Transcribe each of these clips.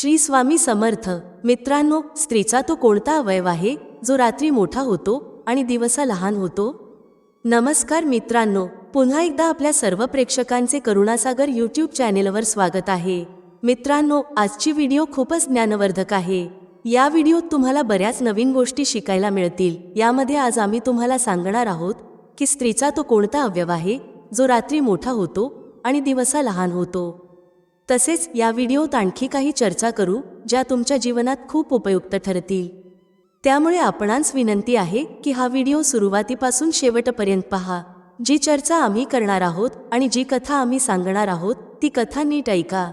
श्री स्वामी समर्थ. मित्रांनो स्त्रीचा तो कोणता अवयव आहे? जो रात्री मोठा होतो आणि दिवसा लहान होतो? नमस्कार मित्रांनो पुन्हा एकदा आपल्या सर्व प्रेक्षकांचे करुणासागर यूट्यूब चॅनेलवर स्वागत आहे. मित्रांनो आजची व्हिडिओ खूपच ज्ञानवर्धक आहे. या व्हिडिओत तुम्हाला बऱ्याच नवीन गोष्टी शिकायला मिळतील. यामध्ये आज आम्ही तुम्हाला सांगणार आहोत की स्त्रीचा तो कोणता अवयव आहे? जो रात्री मोठा होतो आणि दिवसा लहान होतो. तसेच या व्हिडिओत आणखी काही चर्चा करू ज्या तुमच्या जीवनात खूप उपयुक्त ठरतील. त्यामुळे आपणांस विनंती आहे की हा व्हिडिओ सुरुवातीपासून शेवटपर्यंत पहा. जी चर्चा आम्ही करणार आहोत आणि जी कथा आम्ही सांगणार आहोत ती कथा नीट ऐका.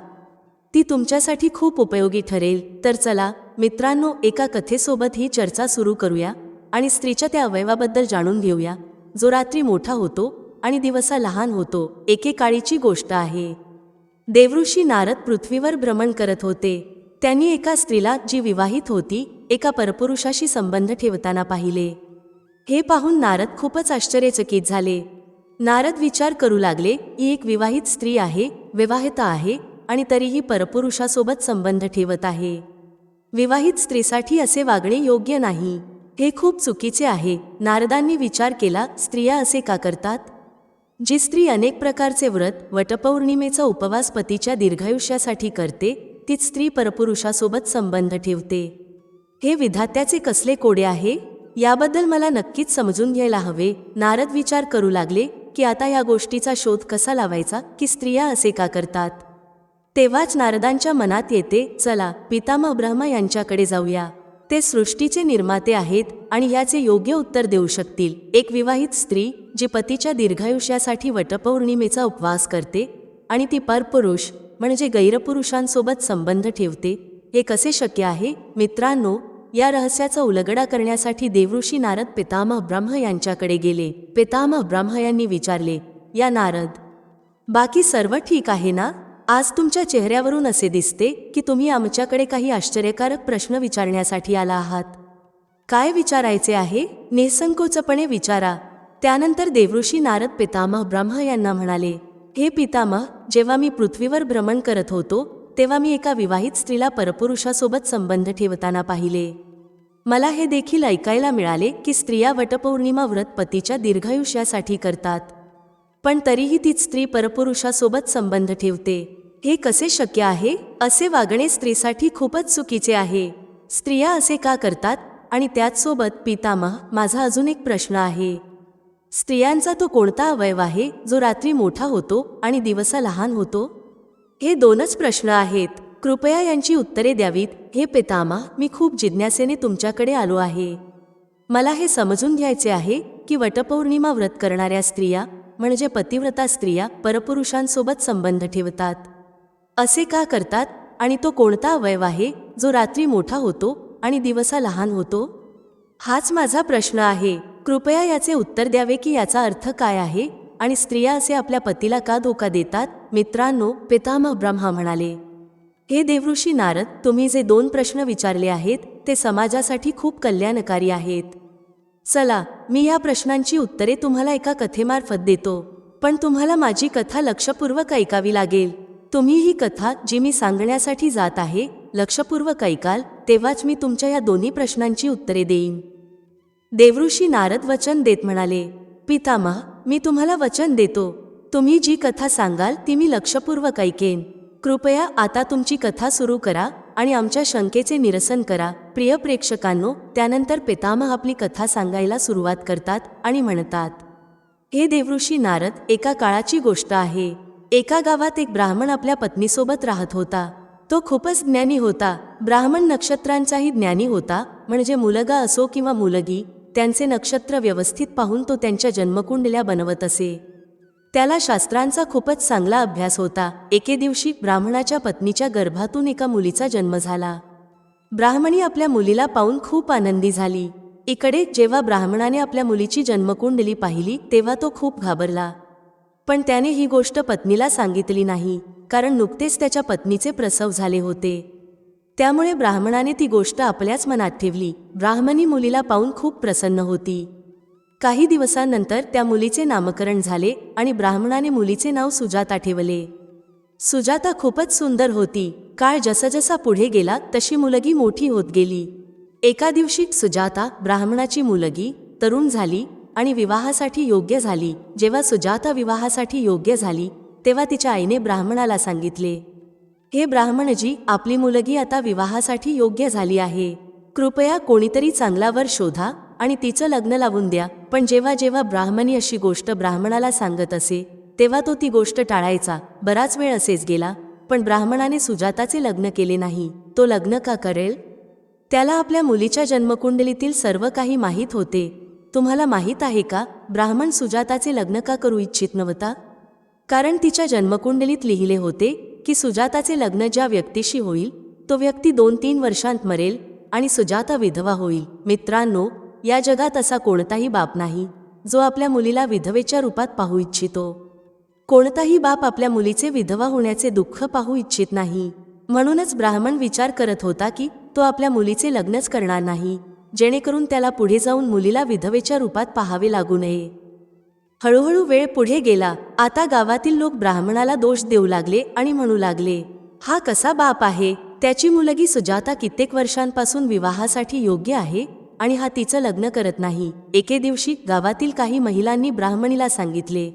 ती तुमच्यासाठी खूप उपयोगी ठरेल. तर चला मित्रांनो एका कथेसोबत ही चर्चा सुरू करूया आणि स्त्रीच्या त्या अवयवाबद्दल जाणून घेऊया. जो रात्री मोठा होतो आणि दिवसा लहान होतो एकेकाळीची गोष्ट आहे. देवऋषी नारद पृथ्वीवर भ्रमण करत होते. त्यांनी एका स्त्रीला जी विवाहित होती एका परपुरुषाशी संबंध ठेवताना पाहिले. हे पाहून नारद खूपच आश्चर्यचकित झाले. नारद विचार करू लागले ही एक विवाहित स्त्री आहे विवाहिता आहे आणि तरीही परपुरुषासोबत संबंध ठेवत आहे. विवाहित स्त्रीसाठी असे वागणे योग्य नाही. हे खूप चुकीचे आहे. नारदांनी विचार केला स्त्रिया असे का करतात? जी स्त्री अनेक प्रकारचे व्रत वटपौर्णिमेचा उपवास पतीच्या दीर्घायुष्यासाठी करते तीच स्त्री परपुरुषासोबत संबंध ठेवते. हे विधात्याचे कसले कोडे आहे? याबद्दल मला नक्कीच समजून घ्यायला हवे. नारद विचार करू लागले की आता या गोष्टीचा शोध कसा लावायचा की स्त्रिया असे का करतात? तेव्हाच नारदांच्या मनात येते चला पितामह ब्रह्मा यांच्याकडे जाऊया. ते सृष्टीचे निर्माते आहेत आणि याचे योग्य उत्तर देऊ शकतील. एक विवाहित स्त्री जी पतीच्या दीर्घायुष्यासाठी वटपौर्णिमेचा उपवास करते आणि ती परपुरुष म्हणजे गैरपुरुषांसोबत संबंध ठेवते हे कसे शक्य आहे? मित्रांनो या रहस्याचा उलगडा करण्यासाठी देवऋषी नारद पितामह ब्रह्म यांच्याकडे गेले. पितामह ब्रह्म यांनी विचारले या नारद बाकी सर्व ठीक आहे ना? आज तुमच्या चेहऱ्यावरून असे दिसते की तुम्ही आमच्याकडे काही आश्चर्यकारक प्रश्न विचारण्यासाठी आला आहात. काय विचारायचे आहे? निसंकोचपणे विचारा. त्यानंतर देवऋषी नारद पितामह ब्रह्म यांना म्हणाले हे पितामह जेव्हा मी पृथ्वीवर भ्रमण करत होतो तेव्हा मी एका विवाहित स्त्रीला परपुरुषासोबत संबंध ठेवताना पाहिले. मला हे देखील ऐकायला मिळाले की स्त्रिया वटपौर्णिमा व्रत पतीच्या दीर्घायुष्यासाठी करतात. पण तरीही तीच स्त्री परपुरुषासोबत संबंध ठेवते. हे कसे शक्य आहे? असे वागणे स्त्रीसाठी खूपच चुकीचे आहे. स्त्रिया असे का करतात? आणि त्याचसोबत पितामह माझा अजून एक प्रश्न आहे. स्त्रियांचा तो कोणता अवयव आहे जो रात्री मोठा होतो आणि दिवसा लहान होतो? हे दोनच प्रश्न आहेत. कृपया यांची उत्तरे द्यावीत. हे पितामा मी खूप जिज्ञासेने तुमच्याकडे आलो आहे. मला हे समजून घ्यायचे आहे की वटपौर्णिमा व्रत करणाऱ्या स्त्रिया म्हणजे पतिव्रता स्त्रिया परपुरुषांसोबत संबंध ठेवतात. असे का करतात? आणि तो कोणता अवयव आहे? जो रात्री मोठा होतो आणि दिवसा लहान होतो? हाच माझा प्रश्न आहे. कृपया याचे उत्तर द्यावे की याचा अर्थ काय आहे? आणि स्त्रिया असे आपल्या पतीला का धोका देतात? मित्रांनो पितामह ब्रह्मा म्हणाले हे देवऋषी नारद तुम्ही जे दोन प्रश्न विचारले आहेत ते समाजासाठी खूप कल्याणकारी आहेत. चला मी या प्रश्नांची उत्तरे तुम्हाला एका कथेमार्फत देतो. पण तुम्हाला माझी कथा लक्षपूर्वक ऐकावी लागेल. तुम्ही ही कथा जी मी सांगण्यासाठी जात आहे लक्षपूर्वक ऐकाल तेव्हाच मी तुमच्या या दोन्ही प्रश्नांची उत्तरे देईन. देवऋषी नारद वचन देत म्हणाले पितामह मी तुम्हाला वचन देतो. तुम्ही जी कथा सांगाल ती मी लक्षपूर्वक ऐकेन. कृपया आता तुमची कथा सुरू करा आणि आमच्या शंकेचे निरसन करा. प्रिय प्रेक्षकांनो त्यानंतर पितामह आपली कथा सांगायला सुरुवात करतात आणि म्हणतात हे देवऋषी नारद एका काळाची गोष्ट आहे. एका गावात एक ब्राह्मण आपल्या पत्नीसोबत राहत होता. तो खूपच ज्ञानी होता. ब्राह्मण नक्षत्रांचाही ज्ञानी होता. म्हणजे मुलगा असो किंवा मुलगी त्यांचे नक्षत्र व्यवस्थित पाहून तो त्यांच्या जन्मकुंडल्या बनवत असे. त्याला शास्त्रांचा खूपच चांगला अभ्यास होता. एके दिवशी ब्राह्मणाच्या पत्नीच्या गर्भातून एका मुलीचा जन्म झाला. ब्राह्मणी आपल्या मुलीला पाहून खूप आनंदी झाली. इकडे जेव्हा ब्राह्मणाने आपल्या मुलीची जन्मकुंडली पाहिली तेव्हा तो खूप घाबरला. पण त्याने ही गोष्ट पत्नीला सांगितली नाही कारण नुकतेच त्याच्या पत्नीचे प्रसव झाले होते. त्यामुळे ब्राह्मणाने ती गोष्ट आपल्याच मनात ठेवली. ब्राह्मणी मुलीला पाहून खूप प्रसन्न होती. काही दिवसांनंतर त्या मुलीचे नामकरण झाले आणि ब्राह्मणाने मुलीचे नाव सुजाता ठेवले. सुजाता खूपच सुंदर होती. काळ जसजसा पुढे गेला तशी मुलगी मोठी होत गेली. एका दिवशी सुजाता ब्राह्मणाची मुलगी तरुण झाली आणि विवाहासाठी योग्य झाली. जेव्हा सुजाता विवाहासाठी योग्य झाली तेव्हा तिच्या आईने ब्राह्मणाला सांगितले हे ब्राह्मणजी आपली मुलगी आता विवाहासाठी योग्य झाली आहे. कृपया कोणीतरी चांगला वर शोधा. आणि तिचं लग्न लावून द्या. पण जेव्हा जेव्हा ब्राह्मणी अशी गोष्ट ब्राह्मणाला सांगत असे तेव्हा तो ती गोष्ट टाळायचा. बराच वेळ असेच गेला. पण ब्राह्मणाने सुजाताचे लग्न केले नाही. तो लग्न का करेल? त्याला आपल्या मुलीच्या जन्मकुंडलीतील सर्व काही माहीत होते. तुम्हाला माहीत आहे का ब्राह्मण सुजाताचे लग्न का करू इच्छित नव्हता? कारण तिच्या जन्मकुंडलीत लिहिले होते की सुजाताचे लग्न ज्या व्यक्तीशी होईल तो व्यक्ती दोन तीन वर्षांत मरेल आणि सुजाता विधवा होईल. मित्रांनो या जगात असा कोणताही बाप नाही जो आपल्या मुलीला विधवेच्या रूपात पाहू इच्छितो. कोणताही बाप आपल्या मुलीचे विधवा होण्याचे दुःख पाहू इच्छित नाही. म्हणूनच ब्राह्मण विचार करत होता की तो आपल्या मुलीचे लग्नच करणार नाही जेणेकरून त्याला पुढे जाऊन मुलीला विधवेच्या रूपात पाहावे लागू नये. हळूहळू वेळ पुढे गेला आता गावातील लोक ब्राह्मणाला दोष देऊ लागले आणि म्हणू लागले हा कसा बाप आहे? त्याची मुलगी सुजाता कित्येक वर्षांपासून विवाहासाठी योग्य आहे? आणि हा तिचं लग्न करत नाही. एके दिवशी गावातील काही महिलांनी ब्राह्मणीला सांगितले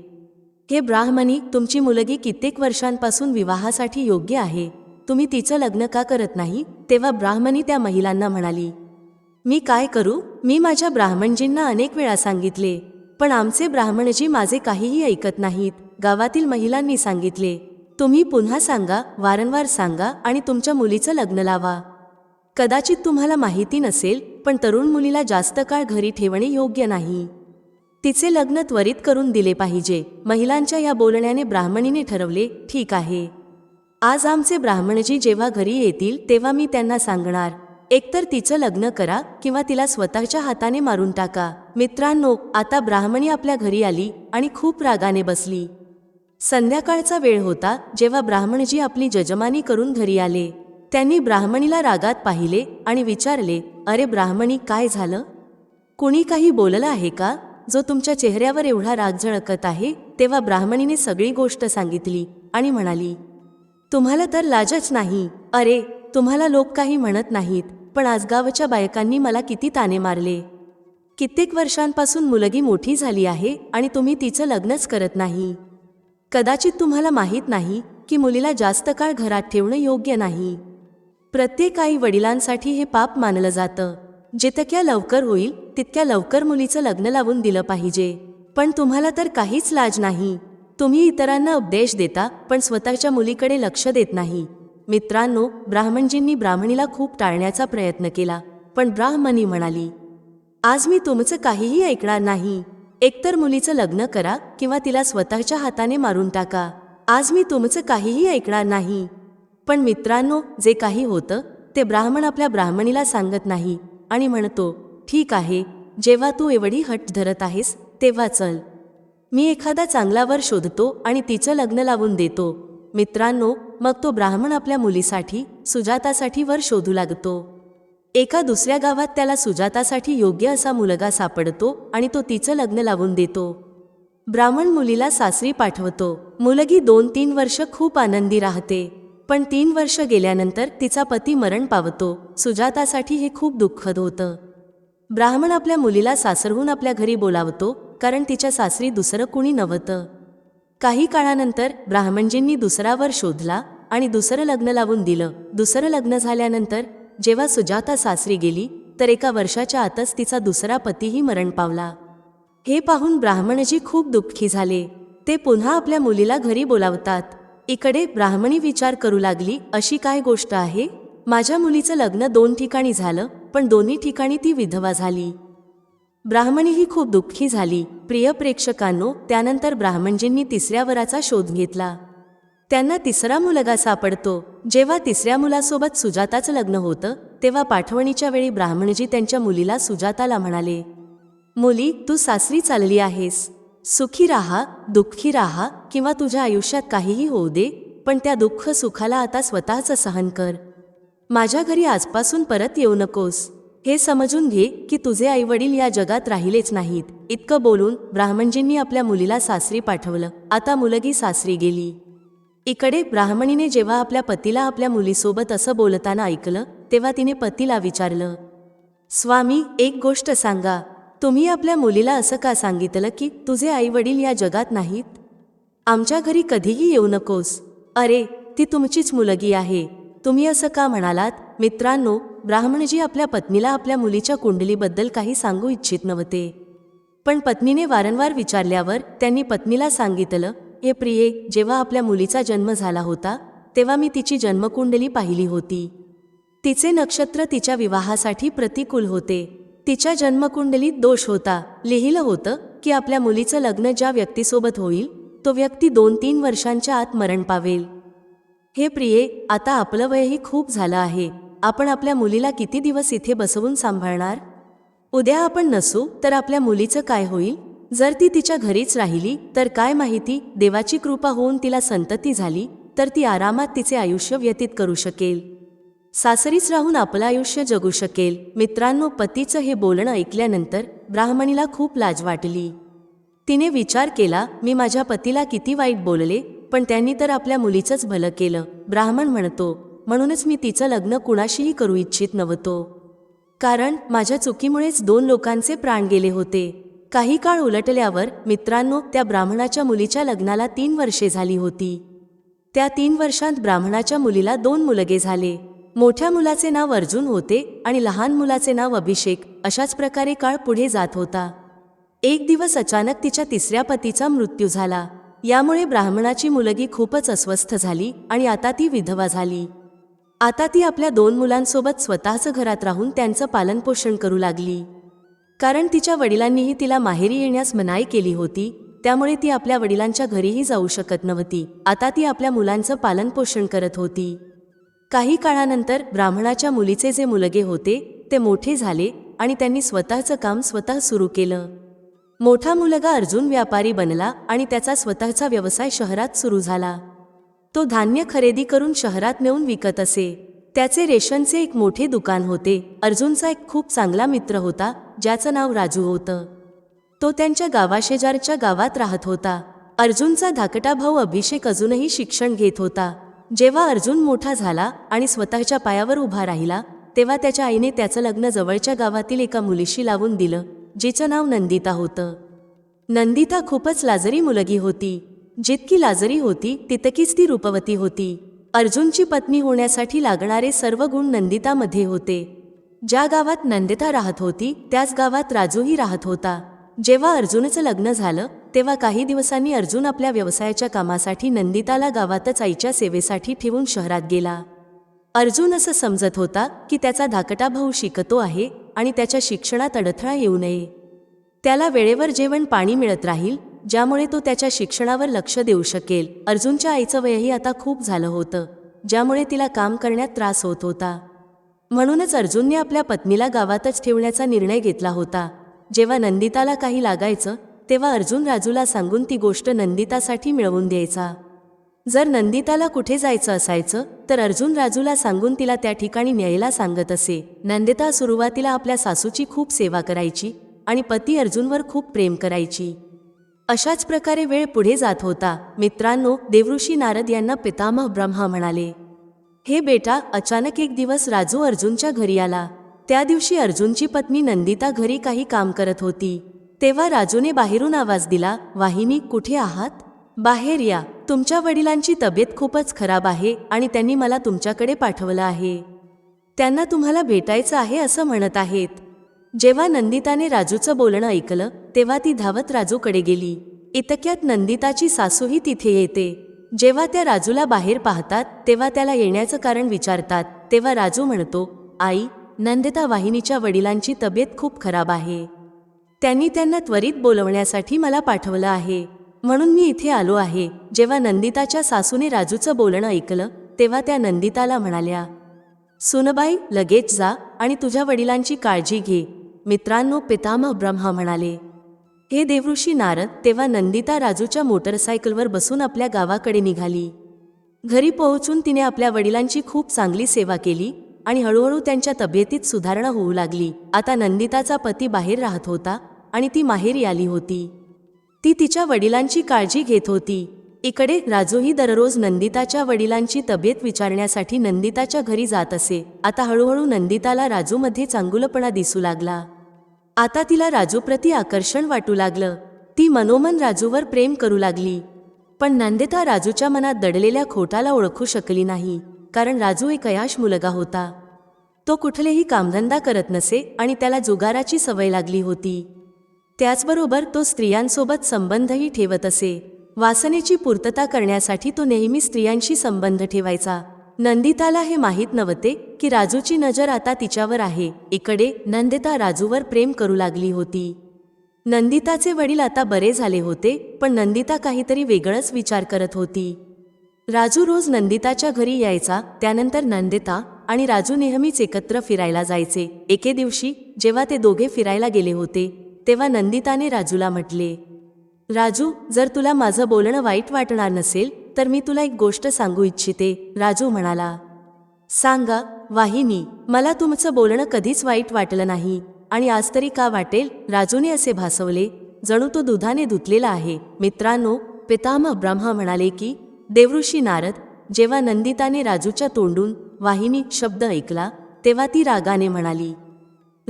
हे ब्राह्मणी तुमची मुलगी कित्येक वर्षांपासून विवाहासाठी योग्य आहे. तुम्ही तिचं लग्न का करत नाही? तेव्हा ब्राह्मणी त्या महिलांना म्हणाली मी काय करू? मी माझ्या ब्राह्मणजींना अनेक वेळा सांगितले पण आमचे ब्राह्मणजी माझे काहीही ऐकत नाहीत. गावातील महिलांनी सांगितले तुम्ही पुन्हा सांगा वारंवार सांगा आणि तुमच्या मुलीचं लग्न लावा. कदाचित तुम्हाला माहिती नसेल पण तरुण मुलीला जास्त काळ घरी ठेवणे योग्य नाही. तिचे लग्न त्वरित करून दिले पाहिजे. महिलांच्या या बोलण्याने ब्राह्मणीने ठरवले ठीक आहे. आज आमचे ब्राह्मणजी जेव्हा घरी येतील तेव्हा मी त्यांना सांगणार. एकतर तिचं लग्न करा किंवा तिला स्वतःच्या हाताने मारून टाका. मित्रांनो आता ब्राह्मणी आपल्या घरी आली आणि खूप रागाने बसली. संध्याकाळचा वेळ होता जेव्हा ब्राह्मणजी आपली जजमानी करून घरी आले. त्यांनी ब्राह्मणीला रागात पाहिले आणि विचारले अरे ब्राह्मणी काय झालं? कुणी काही बोललं आहे का? जो तुमच्या चेहऱ्यावर एवढा राग झळकत आहे तेव्हा ब्राह्मणीने सगळी गोष्ट सांगितली आणि म्हणाली तुम्हाला तर लाजच नाही. अरे तुम्हाला लोक काही म्हणत नाहीत पण आजगावच्या बायकांनी मला किती ताने मारले. कित्येक वर्षांपासून मुलगी मोठी झाली आहे आणि तुम्ही तिचं लग्नच करत नाही. कदाचित तुम्हाला माहीत नाही की मुलीला जास्त काळ घरात ठेवणं योग्य नाही. प्रत्येक आई वडिलांसाठी हे पाप मानलं जातं. जितक्या लवकर होईल तितक्या लवकर मुलीचं लग्न लावून दिलं पाहिजे. पण तुम्हाला तर काहीच लाज नाही. तुम्ही इतरांना उपदेश देता पण स्वतःच्या मुलीकडे लक्ष देत नाही. मित्रांनो ब्राह्मणजींनी ब्राह्मणीला खूप टाळण्याचा प्रयत्न केला पण ब्राह्मणी म्हणाली आज मी तुमचं काहीही ऐकणार नाही. एकतर मुलीचं लग्न करा किंवा तिला स्वतःच्या हाताने मारून टाका. आज मी तुमचं काहीही ऐकणार नाही. पण मित्रांनो जे काही होतं ते ब्राह्मण आपल्या ब्राह्मणीला सांगत नाही आणि म्हणतो ठीक आहे जेव्हा तू एवढी हट धरत आहेस तेव्हा चल. मी एखादा चांगला वर शोधतो आणि तिचं लग्न लावून देतो. मित्रांनो मग तो ब्राह्मण आपल्या मुलीसाठी सुजातासाठी वर शोधू लागतो. एका दुसऱ्या गावात त्याला सुजातासाठी योग्य असा मुलगा सापडतो आणि तो तिचं लग्न लावून देतो. ब्राह्मण मुलीला सासरी पाठवतो. मुलगी दोन तीन वर्ष खूप आनंदी राहते. पण तीन वर्ष गेल्यानंतर तिचा पती मरण पावतो. सुजातासाठी हे खूप दुःखद होतं. ब्राह्मण आपल्या मुलीला सासरहून आपल्या घरी बोलावतो कारण तिच्या सासरी दुसरं कुणी नव्हतं. काही काळानंतर ब्राह्मणजींनी दुसरावर शोधला आणि दुसरं लग्न लावून दिलं. दुसरं लग्न झाल्यानंतर जेव्हा सुजाता सासरी गेली तर एका वर्षाच्या आतच तिचा दुसरा पतीही मरण पावला. हे पाहून ब्राह्मणजी खूप दुःखी झाले. ते पुन्हा आपल्या मुलीला घरी बोलावतात. इकडे ब्राह्मणी विचार करू लागली अशी काय गोष्ट आहे? माझ्या मुलीचं लग्न दोन ठिकाणी झालं पण दोन्ही ठिकाणी ती विधवा झाली. ब्राह्मणी ही खूप दुःखी झाली. प्रिय प्रेक्षकांनो त्यानंतर ब्राह्मणजींनी तिसऱ्या वराचा शोध घेतला. त्यांना तिसरा मुलगा सापडतो. जेव्हा तिसऱ्या मुलासोबत सुजाताचं लग्न होतं तेव्हा पाठवणीच्या वेळी ब्राह्मणजी त्यांच्या मुलीला सुजाताला म्हणाले मुली तू सासरी चालली आहेस. सुखी राहा दुःखी राहा किंवा तुझ्या आयुष्यात काहीही होऊ दे पण त्या दुःख सुखाला आता स्वतःचं सहन कर. माझ्या घरी आजपासून परत येऊ नकोस. हे समजून घे की तुझे आईवडील या जगात राहिलेच नाहीत. इतकं बोलून ब्राह्मणजींनी आपल्या मुलीला सासरी पाठवलं. आता मुलगी सासरी गेली. इकडे ब्राह्मणीने जेव्हा आपल्या पतीला आपल्या मुलीसोबत असं बोलताना ऐकलं तेव्हा तिने पतीला विचारलं स्वामी एक गोष्ट सांगा. तुम्ही आपल्या मुलीला असं का सांगितलं की तुझे आई वडील या जगात नाहीत? आमच्या घरी कधीही येऊ नकोस. अरे ती तुमचीच मुलगी आहे. तुम्ही असं का म्हणालात? मित्रांनो ब्राह्मणजी आपल्या पत्नीला आपल्या मुलीच्या कुंडलीबद्दल काही सांगू इच्छित नव्हते. पण पत्नीने वारंवार विचारल्यावर त्यांनी पत्नीला सांगितलं हे प्रिये जेव्हा आपल्या मुलीचा जन्म झाला होता तेव्हा मी तिची जन्मकुंडली पाहिली होती. तिचे नक्षत्र तिच्या विवाहासाठी प्रतिकूल होते. तिच्या जन्मकुंडलीत दोष होता. लिहिलं होतं की आपल्या मुलीचं लग्न ज्या व्यक्तीसोबत होईल तो व्यक्ती दोन तीन वर्षांच्या आत मरण पावेल. हे प्रिये आता आपलं वयही खूप झालं आहे. आपण आपल्या मुलीला किती दिवस इथे बसवून सांभाळणार? उद्या आपण नसू तर आपल्या मुलीचं काय होईल? जर ती तिच्या घरीच राहिली तर काय माहिती? देवाची कृपा होऊन तिला संतती झाली तर ती आरामात तिचे आयुष्य व्यतीत करू शकेल. सासरीच राहून आपलं आयुष्य जगू शकेल. मित्रांनो पतीचं हे बोलणं ऐकल्यानंतर ब्राह्मणीला खूप लाज वाटली. तिने विचार केला मी माझ्या पतीला किती वाईट बोलले पण त्यांनी तर आपल्या मुलीचंच भलं केलं ब्राह्मण म्हणतो. म्हणूनच मी तिचं लग्न कुणाशीही करू इच्छित नव्हतो. कारण माझ्या चुकीमुळेच दोन लोकांचे प्राण गेले होते. काही काळ उलटल्यावर मित्रांनो त्या ब्राह्मणाच्या मुलीच्या लग्नाला तीन वर्षे झाली होती. त्या तीन वर्षांत ब्राह्मणाच्या मुलीला दोन मुलगे झाले. मोठ्या मुलाचे नाव अर्जुन होते आणि लहान मुलाचे नाव अभिषेक अशाच प्रकारे काळ पुढे जात होता. एक दिवस अचानक तिच्या तिसऱ्या पतीचा मृत्यू झाला. यामुळे ब्राह्मणाची मुलगी खूपच अस्वस्थ झाली आणि आता ती विधवा झाली. आता ती आपल्या दोन मुलांसोबत स्वतःचं घरात राहून त्यांचं पालनपोषण करू लागली. कारण तिच्या वडिलांनीही तिला माहेरी येण्यास मनाई केली होती त्यामुळे ती आपल्या वडिलांच्या घरीही जाऊ शकत नव्हती. आता ती आपल्या मुलांचं पालनपोषण करत होती. काही काळानंतर ब्राह्मणाच्या मुलीचे जे मुलगे होते ते मोठे झाले आणि त्यांनी स्वतःचं काम स्वतः सुरू केलं. मोठा मुलगा अर्जुन व्यापारी बनला आणि त्याचा स्वतःचा व्यवसाय शहरात सुरू झाला. तो धान्य खरेदी करून शहरात नेऊन विकत असे. त्याचे रेशनचे एक मोठे दुकान होते. अर्जुनचा एक खूप चांगला मित्र होता ज्याचं नाव राजू होतं. तो त्यांच्या गावाशेजारच्या गावात राहत होता. अर्जुनचा धाकटा भाऊ अभिषेक अजूनही शिक्षण घेत होता. जेव्हा अर्जुन मोठा झाला आणि स्वतःच्या पायावर उभा राहिला तेव्हा त्याच्या आईने त्याचं लग्न जवळच्या गावातील एका मुलीशी लावून दिलं जिचं नाव नंदिता होतं. नंदिता खूपच लाजरी मुलगी होती. जितकी लाजरी होती तितकीच ती रूपवती होती. अर्जुनची पत्नी होण्यासाठी लागणारे सर्व गुण नंदितामध्ये होते. ज्या गावात नंदिता राहत होती त्याच गावात राजूही राहत होता. जेव्हा अर्जुनचं लग्न झालं तेव्हा काही दिवसांनी अर्जुन आपल्या व्यवसायाच्या कामासाठी नंदिताला गावातच आईच्या सेवेसाठी ठेवून शहरात गेला. अर्जुन असं समजत होता की त्याचा धाकटा भाऊ शिकतो आहे आणि त्याच्या शिक्षणात अडथळा येऊ नये. त्याला वेळेवर जेवण पाणी मिळत राहील ज्यामुळे तो त्याच्या शिक्षणावर लक्ष देऊ शकेल. अर्जुनच्या आईचं वयही आता खूप झालं होतं ज्यामुळे तिला काम करण्यात त्रास होत होता. म्हणूनच अर्जुनने आपल्या पत्नीला गावातच ठेवण्याचा निर्णय घेतला होता. जेव्हा नंदिताला काही लागायचं तेव्हा अर्जुन राजूला सांगून ती गोष्ट नंदितासाठी मिळवून द्यायचा. जर नंदिताला कुठे जायचं असायचं तर अर्जुन राजूला सांगून तिला त्या ठिकाणी न्यायला सांगत असे. नंदिता सुरुवातीला आपल्या सासूची खूप सेवा करायची आणि पती अर्जुनवर खूप प्रेम करायची. अशाच प्रकारे वेळ पुढे जात होता. मित्रांनो देवऋषी नारद यांना पितामह ब्रह्मा म्हणाले हे बेटा अचानक एक दिवस राजू अर्जुनच्या घरी आला. त्या दिवशी अर्जुनची पत्नी नंदिता घरी काही काम करत होती. तेव्हा राजूने बाहेरून आवाज दिला वाहिनी कुठे आहात? बाहेर या. तुमच्या वडिलांची तब्येत खूपच खराब आहे आणि त्यांनी मला तुमच्याकडे पाठवलं आहे. त्यांना तुम्हाला भेटायचं आहे असं म्हणत आहेत. जेव्हा नंदिताने राजूचं बोलणं ऐकलं तेव्हा ती धावत राजूकडे गेली. इतक्यात नंदिताची सासूही तिथे येते. जेव्हा त्या राजूला बाहेर पाहतात तेव्हा त्याला येण्याचं कारण विचारतात. तेव्हा राजू म्हणतो आई नंदिता वाहिनीच्या वडिलांची तब्येत खूप खराब आहे. त्यांनी त्यांना त्वरित बोलवण्यासाठी मला पाठवलं आहे. म्हणून मी इथे आलो आहे. जेव्हा नंदिताच्या सासूने राजूचं बोलणं ऐकलं तेव्हा त्या नंदिताला म्हणाल्या सुनबाई लगेच जा आणि तुझ्या वडिलांची काळजी घे. मित्रांनो पितामह ब्रह्मा म्हणाले हे देवऋषी नारद तेव्हा नंदिता राजूच्या मोटरसायकलवर बसून आपल्या गावाकडे निघाली. घरी पोहोचून तिने आपल्या वडिलांची खूप चांगली सेवा केली आणि हळूहळू त्यांच्या तब्येतीत सुधारणा होऊ लागली. आता नंदिताचा पती बाहेर राहत होता आणि ती माहेरी आली होती. ती तिच्या वडिलांची काळजी घेत होती. इकडे राजूही दररोज नंदिताच्या वडिलांची तब्येत विचारण्यासाठी नंदिताच्या घरी जात असे. आता हळूहळू नंदिताला राजूमध्ये चांगुलपणा दिसू लागला. आता तिला राजूप्रती आकर्षण वाटू लागलं. ती मनोमन राजूवर प्रेम करू लागली. पण नंदिता राजूच्या मनात दडलेल्या खोटाला ओळखू शकली नाही कारण राजू एक अयाश मुलगा होता. तो कुठलेही कामधंदा करत नसे आणि त्याला जुगाराची सवय लागली होती. त्याचबरोबर तो स्त्रियांसोबत संबंधही ठेवत असे. वासनेची पूर्तता करण्यासाठी तो नेहमी स्त्रियांशी संबंध ठेवायचा. नंदिताला हे माहीत नव्हते की राजूची नजर आता तिच्यावर आहे. इकडे नंदिता राजूवर प्रेम करू लागली होती. नंदिताचे वडील आता बरे झाले होते पण नंदिता काहीतरी वेगळंच विचार करत होती. राजू रोज नंदिताच्या घरी यायचा त्यानंतर नंदिता आणि राजू नेहमीच एकत्र फिरायला जायचे. एके दिवशी जेव्हा ते दोघे फिरायला गेले होते तेव्हा नंदिताने राजूला म्हटले राजू जर तुला माझं बोलणं वाईट वाटणार नसेल तर मी तुला एक गोष्ट सांगू इच्छिते राजू म्हणाला. सांगा वाहिनी मला तुमचं बोलणं कधीच वाईट वाटलं नाही आणि आज तरी का वाटेल? राजूने असे भासवले. जणू तो दुधाने धुतलेला आहे. मित्रांनो पितामह ब्रह्मा म्हणाले की देवऋषी नारद जेव्हा नंदिताने राजूच्या तोंडून वाहिनी शब्द ऐकला तेव्हा ती रागाने म्हणाली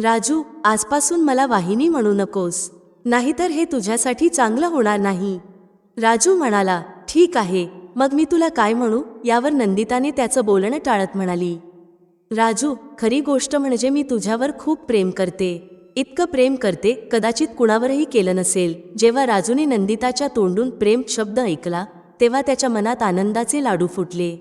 राजू आजपासून मला वाहिनी म्हणू नकोस. नाहीतर हे तुझ्यासाठी चांगलं होणार नाही. राजू म्हणाला ठीक आहे मग मी तुला काय म्हणू? यावर नंदिताने त्याचं बोलणं टाळत म्हणाली. राजू खरी गोष्ट म्हणजे मी तुझ्यावर खूप प्रेम करते. इतकं प्रेम करते कदाचित कुणावरही केलं नसेल. जेव्हा राजूने नंदिताच्या तोंडून प्रेम शब्द ऐकला तेव्हा त्याच्या मनात आनंदाचे लाडू फुटले.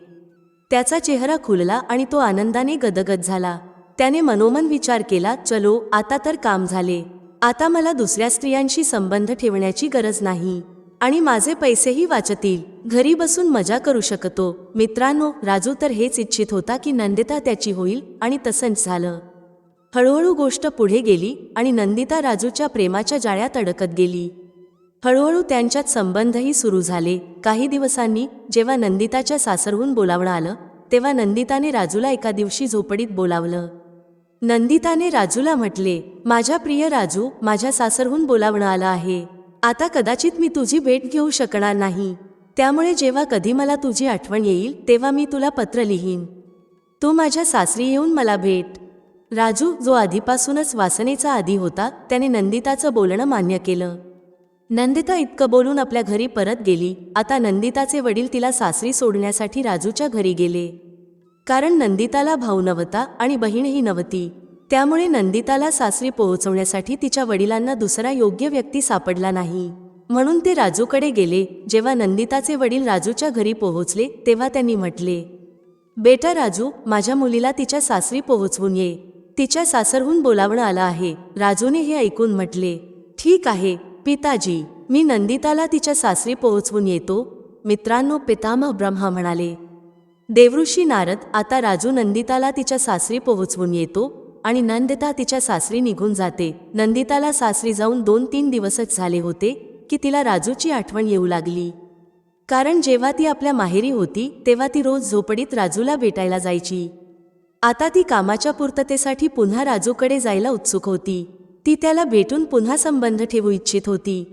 त्याचा चेहरा खुलला आणि तो आनंदाने गदगद झाला. त्याने मनोमन विचार केला चलो आता तर काम झाले. आता मला दुसऱ्या स्त्रियांशी संबंध ठेवण्याची गरज नाही. आणि माझे पैसेही वाचतील. घरी बसून मजा करू शकतो. मित्रांनो राजू तर हेच इच्छित होता की नंदिता त्याची होईल आणि तसंच झालं. हळूहळू गोष्ट पुढे गेली आणि नंदिता राजूच्या प्रेमाच्या जाळ्यात अडकत गेली. हळूहळू त्यांच्यात संबंधही सुरू झाले. काही दिवसांनी जेव्हा नंदिताच्या सासरहून बोलावणं आलं तेव्हा नंदिताने राजूला एका दिवशी झोपडीत बोलावलं. नंदिताने राजूला म्हटले माझ्या प्रिय राजू माझ्या सासरहून बोलावणं आलं आहे. आता कदाचित मी तुझी भेट घेऊ शकणार नाही. त्यामुळे जेव्हा कधी मला तुझी आठवण येईल तेव्हा मी तुला पत्र लिहीन. तू माझ्या सासरी येऊन मला भेट. राजू जो आधीपासूनच वासनेचा आधी होता त्याने नंदिताचं बोलणं मान्य केलं. नंदिता इतकं बोलून आपल्या घरी परत गेली. आता नंदिताचे वडील तिला सासरी सोडण्यासाठी राजूच्या घरी गेले. कारण नंदिताला भाऊ नव्हता आणि बहीणही नव्हती. त्यामुळे नंदिताला सासरी पोहोचवण्यासाठी तिच्या वडिलांना दुसरा योग्य व्यक्ती सापडला नाही. म्हणून ते राजूकडे गेले. जेव्हा नंदिताचे वडील राजूच्या घरी पोहोचले तेव्हा त्यांनी म्हटले बेटा राजू माझ्या मुलीला तिच्या सासरी पोहोचवून ये. तिच्या सासरहून बोलावणं आलं आहे. राजूने हे ऐकून म्हटले ठीक आहे पिताजी मी नंदिताला तिच्या सासरी पोहोचवून येतो. मित्रांनो पितामह ब्रह्मा म्हणाले देवऋषी नारद आता राजू नंदिताला तिच्या सासरी पोहोचवून येतो आणि नंदिता तिच्या सासरी निघून जाते. नंदिताला सासरी जाऊन दोन तीन दिवसच झाले होते की तिला राजूची आठवण येऊ लागली. कारण जेव्हा ती आपल्या माहेरी होती तेव्हा ती रोज झोपडीत राजूला भेटायला जायची. आता ती कामाच्या पूर्ततेसाठी पुन्हा राजूकडे जायला उत्सुक होती. ती त्याला भेटून पुन्हा संबंध ठेवू इच्छित होती.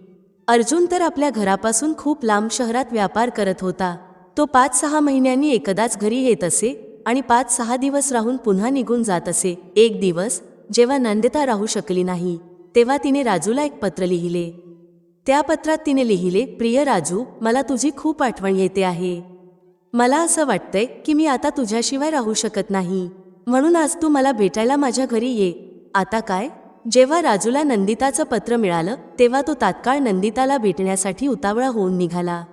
अर्जुन तर आपल्या घरापासून खूप लांब शहरात व्यापार करत होता. तो पाच सहा महिन्यांनी एकदाच घरी येत असे आणि पाच सहा दिवस राहून पुन्हा निघून जात असे. एक दिवस जेव्हा नंदिता राहू शकली नाही तेव्हा तिने राजूला एक पत्र लिहिले. त्या पत्रात तिने लिहिले प्रिय राजू मला तुझी खूप आठवण येते आहे. मला असं वाटतंय की मी आता तुझ्याशिवाय राहू शकत नाही. म्हणून आज तू मला भेटायला माझ्या घरी ये. आता काय? जेव्हा राजूला नंदिताचं पत्र मिळालं तेव्हा तो तात्काळ नंदिताला भेटण्यासाठी उतावळा होऊन निघाला.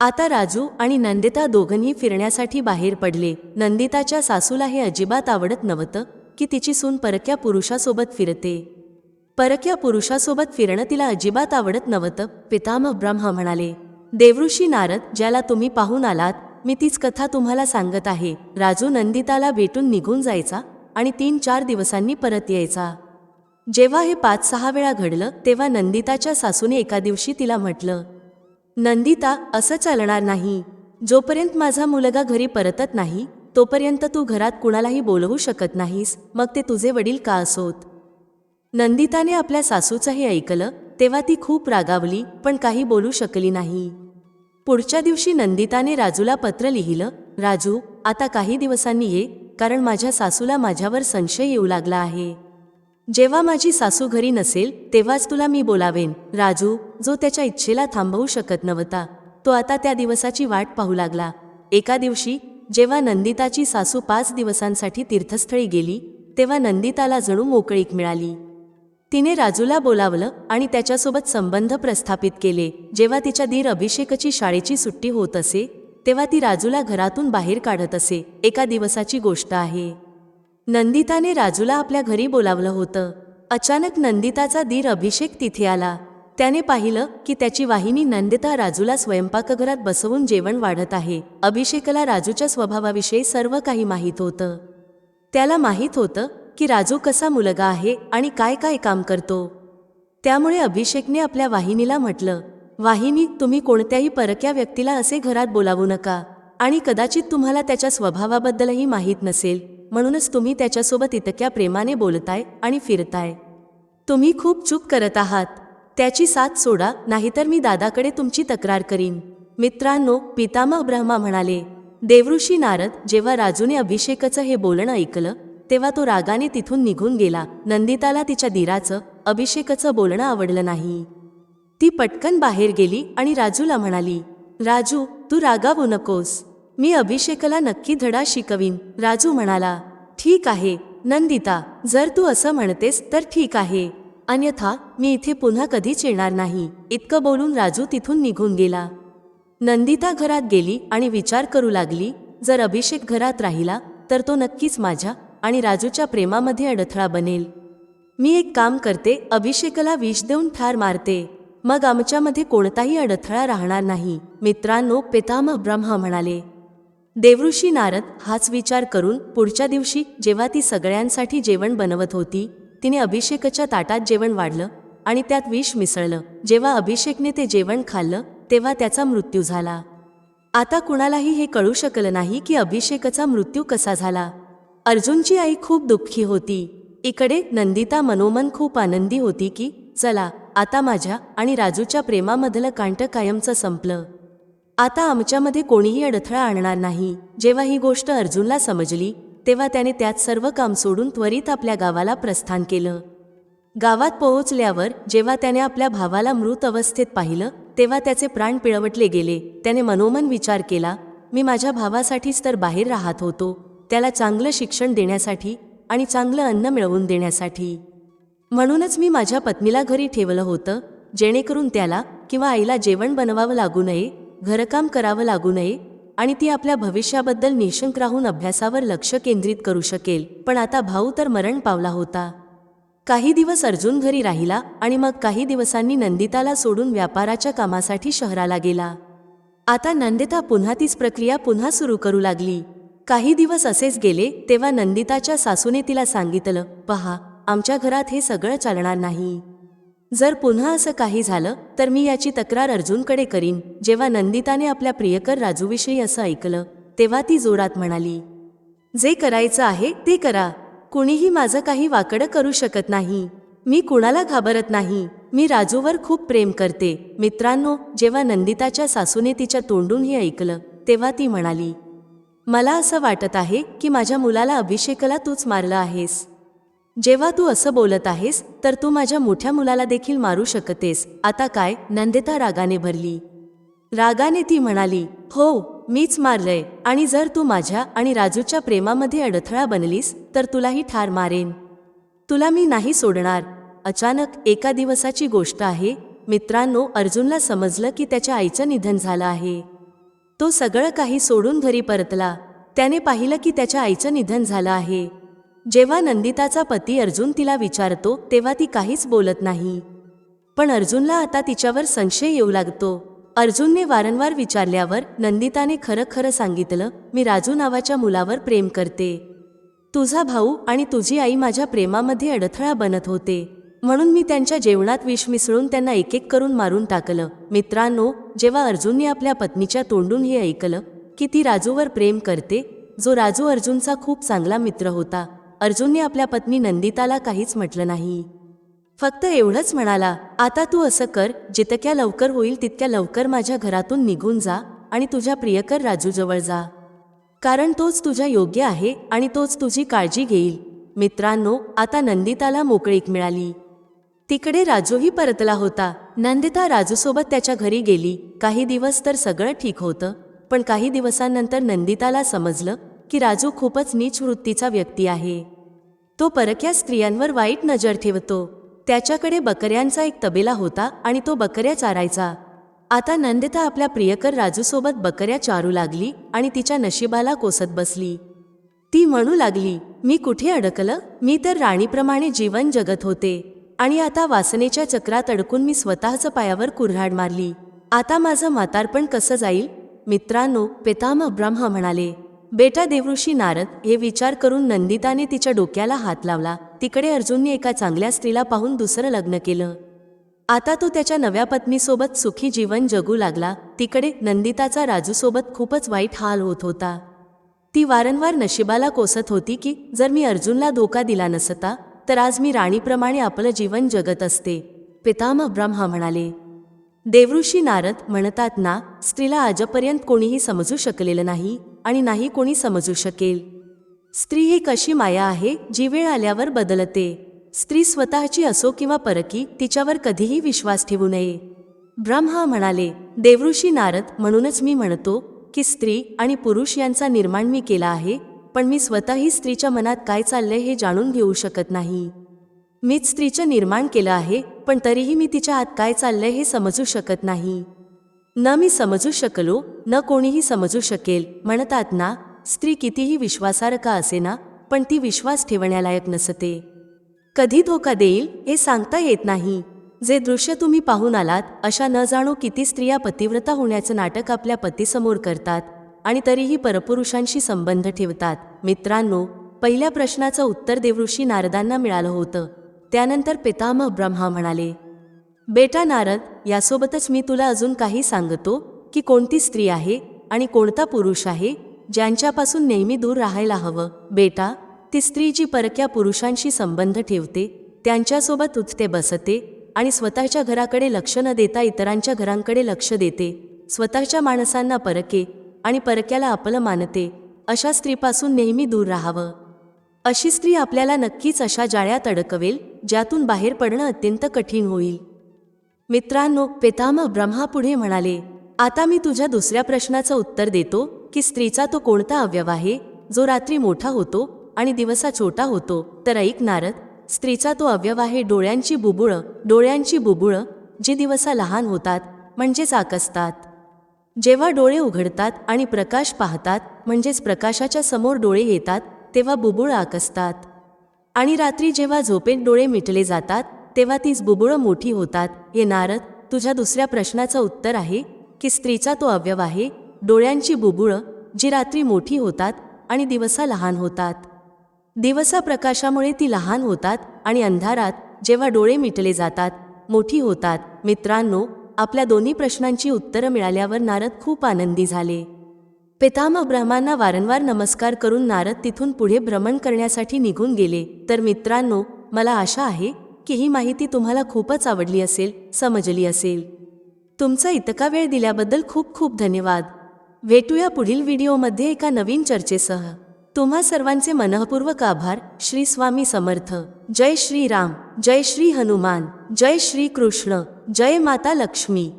आता राजू आणि नंदिता दोघंही फिरण्यासाठी बाहेर पडले. नंदिताच्या सासूला हे अजिबात आवडत नव्हतं की तिची सून परक्या पुरुषासोबत फिरते. परक्या पुरुषासोबत फिरणं तिला अजिबात आवडत नव्हतं पितामह ब्रह्मा म्हणाले. देवऋषी नारद ज्याला तुम्ही पाहून आलात मी तीच कथा तुम्हाला सांगत आहे. राजू नंदिताला भेटून निघून जायचा आणि तीन चार दिवसांनी परत यायचा. जेव्हा हे पाच सहा वेळा घडलं तेव्हा नंदिताच्या सासूने एका दिवशी तिला म्हटलं नंदिता असं चालणार नाही. जोपर्यंत माझा मुलगा घरी परतत नाही तोपर्यंत तू घरात कुणालाही बोलवू शकत नाहीस मग ते तुझे वडील का असोत? नंदिताने आपल्या सासूचं हे ऐकलं तेव्हा ती खूप रागावली पण काही बोलू शकली नाही. पुढच्या दिवशी नंदिताने राजूला पत्र लिहिलं राजू आता काही दिवसांनी ये कारण माझ्या सासूला माझ्यावर संशय येऊ लागला आहे. जेव्हा माझी सासू घरी नसेल तेव्हाच तुला मी बोलावेन. राजू जो त्याच्या इच्छेला थांबवू शकत नव्हता तो आता त्या दिवसाची वाट पाहू लागला. एका दिवशी जेव्हा नंदिताची सासू पाच दिवसांसाठी तीर्थस्थळी गेली तेव्हा नंदिताला जणू मोकळीक मिळाली. तिने राजूला बोलावलं आणि त्याच्यासोबत संबंध प्रस्थापित केले. जेव्हा तिच्या दीर अभिषेकची शाळेची सुट्टी होत असे तेव्हा ती राजूला घरातून बाहेर काढत असे. एका दिवसाची गोष्ट आहे. नंदिताने राजूला आपल्या घरी बोलावलं होतं. अचानक नंदिताचा दीर अभिषेक तिथे आला. त्याने पाहिलं की त्याची वाहिनी नंदिता राजूला स्वयंपाकघरात बसवून जेवण वाढत आहे. अभिषेकला राजूच्या स्वभावाविषयी सर्व काही माहीत होतं. त्याला माहीत होतं की राजू कसा मुलगा आहे आणि काय काय काम करतो. त्यामुळे अभिषेकने आपल्या वाहिनीला म्हटलं वाहिनी तुम्ही कोणत्याही परक्या व्यक्तीला असे घरात बोलावू नका आणि कदाचित तुम्हाला त्याच्या स्वभावाबद्दलही माहीत नसेल. म्हणूनच तुम्ही त्याच्यासोबत इतक्या प्रेमाने बोलताय आणि फिरताय. तुम्ही खूप चूक करत आहात. त्याची साथ सोडा नाहीतर मी दादाकडे तुमची तक्रार करीन. मित्रांनो पितामह ब्रह्मा म्हणाले देवऋषी नारद जेव्हा राजूने अभिषेकचं हे बोलणं ऐकलं तेव्हा तो रागाने तिथून निघून गेला. नंदिताला तिच्या दिराचं अभिषेकचं बोलणं आवडलं नाही. ती पटकन बाहेर गेली आणि राजूला म्हणाली राजू तू रागावू नकोस. मी अभिषेकला नक्की धडा शिकवीन. राजू म्हणाला ठीक आहे. नंदिता जर तू असं म्हणतेस तर ठीक आहे. अन्यथा मी इथे पुन्हा कधीच येणार नाही. इतकं बोलून राजू तिथून निघून गेला. नंदिता घरात गेली आणि विचार करू लागली जर अभिषेक घरात राहिला तर तो नक्कीच माझ्या आणि राजूच्या प्रेमामध्ये अडथळा बनेल. मी एक काम करते अभिषेकला विष देऊन ठार मारते. मग आमच्यामध्ये कोणताही अडथळा राहणार नाही. मित्रांनो पितामह ब्रह्मा म्हणाले देवऋषी नारद हाच विचार करून पुढच्या दिवशी जेव्हा ती सगळ्यांसाठी जेवण बनवत होती तिने अभिषेकच्या ताटात जेवण वाढलं आणि त्यात विष मिसळलं. जेव्हा अभिषेकने ते जेवण खाल्लं तेव्हा त्याचा मृत्यू झाला. आता कुणालाही हे कळू शकलं नाही की अभिषेकचा मृत्यू कसा झाला. अर्जुनची आई खूप दुःखी होती. इकडे नंदिता मनोमन खूप आनंदी होती की चला आता माझ्या आणि राजूच्या प्रेमामधलं कांट कायमचं संपलं. आता आमच्यामध्ये कोणीही अडथळा आणणार नाही. जेव्हा ही गोष्ट अर्जुनला समजली तेव्हा त्याने त्यात सर्व काम सोडून त्वरित आपल्या गावाला प्रस्थान केलं. गावात पोहोचल्यावर जेव्हा त्याने आपल्या भावाला मृत अवस्थेत पाहिलं तेव्हा त्याचे प्राण पिळवटले गेले. त्याने मनोमन विचार केला मी माझ्या भावासाठीच तर बाहेर राहत होतो. त्याला चांगलं शिक्षण देण्यासाठी आणि चांगलं अन्न मिळवून देण्यासाठी. म्हणूनच मी माझ्या पत्नीला घरी ठेवलं होतं जेणेकरून त्याला किंवा आईला जेवण बनवावं लागू नये घरकाम करावं लागू नये आणि ती आपल्या भविष्याबद्दल निशंक राहून अभ्यासावर लक्ष केंद्रित करू शकेल. पण आता भाऊ तर मरण पावला होता. काही दिवस अर्जुन घरी राहिला आणि मग काही दिवसांनी नंदिताला सोडून व्यापाराच्या कामासाठी शहराला गेला. आता नंदिता पुन्हा तीच प्रक्रिया पुन्हा सुरू करू लागली. काही दिवस असेच गेले तेव्हा नंदिताच्या सासूने तिला सांगितलं पहा आमच्या घरात हे सगळं चालणार नाही. जर पुन्हा असं काही झालं तर मी याची तक्रार अर्जुनकडे करीन. जेव्हा नंदिताने आपल्या प्रियकर राजूविषयी असं ऐकलं तेव्हा ती जोरात म्हणाली जे करायचं आहे ते करा. कुणीही माझं काही वाकडं करू शकत नाही. मी कुणाला घाबरत नाही. मी राजूवर खूप प्रेम करते. मित्रांनो जेव्हा नंदिताच्या सासूने तिच्या तोंडून हे ऐकलं तेव्हा ती म्हणाली मला असं वाटत आहे की माझ्या मुलाला अभिषेकला तूच मारलं आहेस. जेव्हा तू असं बोलत आहेस तर तू माझ्या मोठ्या मुलाला देखील मारू शकतेस. आता काय? नंदिता रागाने भरली. रागाने ती म्हणाली हो मीच मारलंय. आणि जर तू माझ्या आणि राजूच्या प्रेमामध्ये अडथळा बनलीस तर तुलाही ठार मारेन. तुला मी नाही सोडणार. अचानक एका दिवसाची गोष्ट आहे. मित्रांनो अर्जुनला समजलं की त्याच्या आईचं निधन झालं आहे. तो सगळं काही सोडून घरी परतला. त्याने पाहिलं की त्याच्या आईचं निधन झालं आहे. जेव्हा नंदिताचा पती अर्जुन तिला विचारतो तेव्हा ती काहीच बोलत नाही. पण अर्जुनला आता तिच्यावर संशय येऊ लागतो. अर्जुनने वारंवार विचारल्यावर नंदिताने खरं खरं सांगितलं मी राजू नावाच्या मुलावर प्रेम करते. तुझा भाऊ आणि तुझी आई माझ्या प्रेमामध्ये अडथळा बनत होते. म्हणून मी त्यांच्या जेवणात विष मिसळून त्यांना एक एक करून मारून टाकलं. मित्रांनो जेव्हा अर्जुनने आपल्या पत्नीच्या तोंडून हे ऐकलं की ती राजूवर प्रेम करते जो राजू अर्जुनचा खूप चांगला मित्र होता अर्जुनने आपल्या पत्नी नंदिताला काहीच म्हटलं नाही. फक्त एवढंच म्हणाला आता तू असं कर जितक्या लवकर होईल तितक्या लवकर माझ्या घरातून निघून जा आणि तुझ्या प्रियकर राजूजवळ जा. कारण तोच तुझ्या योग्य आहे आणि तोच तुझी काळजी घेईल. मित्रांनो आता नंदिताला मोकळीक मिळाली. तिकडे राजूही परतला होता. नंदिता राजूसोबत त्याच्या घरी गेली. काही दिवस तर सगळं ठीक होतं पण काही दिवसांनंतर नंदिताला समजलं की राजू खूपच नीच वृत्तीचा व्यक्ती आहे. तो परक्या स्त्रियांवर वाईट नजर ठेवतो. त्याच्याकडे बकऱ्यांचा एक तबेला होता आणि तो बकऱ्या चारायचा. आता नंदिता आपल्या प्रियकर राजूसोबत बकऱ्या चारू लागली आणि तिच्या नशिबाला कोसत बसली. ती म्हणू लागली मी कुठे अडकलं? मी तर राणीप्रमाणे जीवन जगत होते. आणि आता वासनेच्या चक्रात अडकून मी स्वतःच पायावर कुऱ्हाड मारली. आता माझं म्हातारपण कसं जाईल? मित्रांनो पितामह ब्रह्म म्हणाले. बेटा देवऋषी नारद हे विचार करून नंदिताने तिच्या डोक्याला हात लावला. तिकडे अर्जुनने एका चांगल्या स्त्रीला पाहून दुसरं लग्न केलं. आता तो त्याच्या नव्या पत्नीसोबत सुखी जीवन जगू लागला. तिकडे नंदिताचा राजूसोबत खूपच वाईट हाल होत होता. ती वारंवार नशिबाला कोसत होती की जर मी अर्जुनला धोका दिला नसता तर आज मी राणीप्रमाणे आपलं जीवन जगत असते. पितामह ब्रह्मा म्हणाले देवऋषी नारद म्हणतात ना स्त्रीला आजपर्यंत कोणीही समजू शकलेलं नाही आणि नाही कोणी समजू शकेल. स्त्री ही कशी माया आहे जी वेळ आल्यावर बदलते? स्त्री स्वतःची असो किंवा परकी तिच्यावर कधीही विश्वास ठेवू नये. ब्रह्मा म्हणाले देवऋषी नारद म्हणूनच मी म्हणतो की स्त्री आणि पुरुष यांचा निर्माण मी केला आहे पण मी स्वतःही स्त्रीच्या मनात काय चाललंय हे जाणून घेऊ शकत नाही. मीच स्त्रीचं निर्माण केलं आहे पण तरीही मी तिच्या आत काय चाललंय हे समजू शकत नाही. न मी समजू शकलो न कोणीही समजू शकेल म्हणतात ना स्त्री कितीही विश्वासार्ह असेना पण ती विश्वास ठेवण्यालायक नसते. कधी धोका देईल हे सांगता येत नाही. जे दृश्य तुम्ही पाहून आलात अशा न जाणो किती स्त्रिया पतिव्रता होण्याचं नाटक आपल्या पतीसमोर करतात आणि तरीही परपुरुषांशी संबंध ठेवतात. मित्रांनो पहिल्या प्रश्नाचं उत्तर देवऋषी नारदांना मिळालं होतं. त्यानंतर पितामह ब्रह्मा म्हणाले बेटा नारद यासोबतच मी तुला अजून काही सांगतो की कोणती स्त्री आहे आणि कोणता पुरुष आहे ज्यांच्यापासून नेहमी दूर राहायला हवं. बेटा ती स्त्री जी परक्या पुरुषांशी संबंध ठेवते त्यांच्यासोबत उठते बसते आणि स्वतःच्या घराकडे लक्ष न देता इतरांच्या घरांकडे लक्ष देते स्वतःच्या माणसांना परके आणि परक्याला आपलं मानते अशा स्त्रीपासून नेहमी दूर राहावं. अशी स्त्री आपल्याला नक्कीच अशा जाळ्यात अडकवेल ज्यातून बाहेर पडणं अत्यंत कठीण होईल. मित्रांनो पितामह ब्रह्मा पुढे म्हणाले आता मी तुझ्या दुसऱ्या प्रश्नाचं उत्तर देतो की स्त्रीचा तो कोणता अवयव आहे? जो रात्री मोठा होतो आणि दिवसा छोटा होतो. तर ऐक नारद स्त्रीचा तो अवयव आहे डोळ्यांची बुबुळं डोळ्यांची बुबुळं जी दिवसा लहान होतात म्हणजेच आकसतात. जेव्हा डोळे उघडतात आणि प्रकाश पाहतात म्हणजेच प्रकाशाच्या समोर डोळे येतात तेव्हा बुबुळ आकसतात. आणि रात्री जेव्हा झोपेत डोळे मिटले जातात तेव्हा तीच बुबुळं मोठी होतात. हे नारद तुझ्या दुसऱ्या प्रश्नाचं उत्तर आहे की स्त्रीचा तो अवयव आहे डोळ्यांची बुबुळं जी रात्री मोठी होतात आणि दिवसा लहान होतात. दिवसा प्रकाशामुळे ती लहान होतात आणि अंधारात जेव्हा डोळे मिटले जातात मोठी होतात. मित्रांनो आपल्या दोन्ही प्रश्नांची उत्तरं मिळाल्यावर नारद खूप आनंदी झाले. पितामह ब्रह्मांना वारंवार नमस्कार करून नारद तिथून पुढे भ्रमण करण्यासाठी निघून गेले. तर मित्रांनो मला आशा आहे की ही माहिती तुम्हाला खूपच आवडली असेल समजली असेल. तुमचा इतका वेळ दिल्याबद्दल खूप खूप धन्यवाद. भेटूया पुढील व्हिडिओमध्ये एका नवीन चर्चेसह. तुम्हा सर्वांचे मनःपूर्वक आभार श्री स्वामी समर्थ. जय श्री राम जय श्री हनुमान जय श्री कृष्ण जय माता लक्ष्मी.